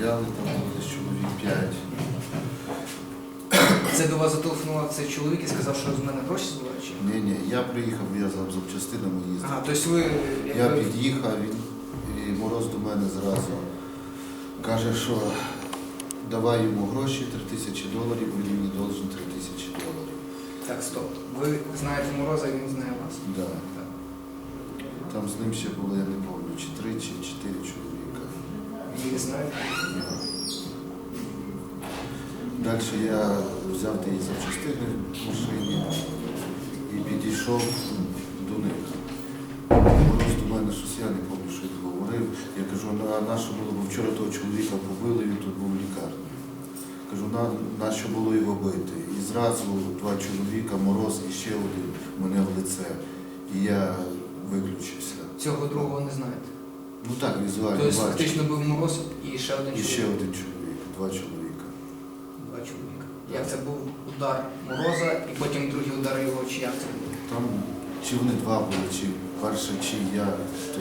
стояли, там було десь чоловік п'ять. Це до вас зателефонував цей чоловік і сказав, що з мене гроші збирають? чи? Ні, ні, я приїхав, я за запчастинами їздив. Ага, тобто ви Я якби, під'їхав, він і мороз до мене зразу каже, що давай йому гроші 3 тисячі доларів, він мені должен 3 тисячі доларів. так, стоп. Ви знаєте Мороза, і він знає вас. Да. Так. Там з ним ще було, я не пам'ятаю, чи три, чи чотири чоловіка. Знаєте? Далі я взяв ті запчастини в машині і підійшов до них. Мороз до мене щось я не пам'ятаю, що він говорив. Я кажу, на нащо було, бо вчора того чоловіка побили, він тут був в лікарні. Кажу, на, на що було його бити. І зразу два чоловіка, мороз і ще один мене в лице. І я виключився. Цього другого не знаєте. Ну так, візуально Тобто бачу. фактично був Мороз і ще один І чоловік. ще один чоловік, два чоловіка. Два чоловіка. Як це був удар Мороза і потім другий удар його, чи як це було? Там чи вони два були, чи перше, чи я, то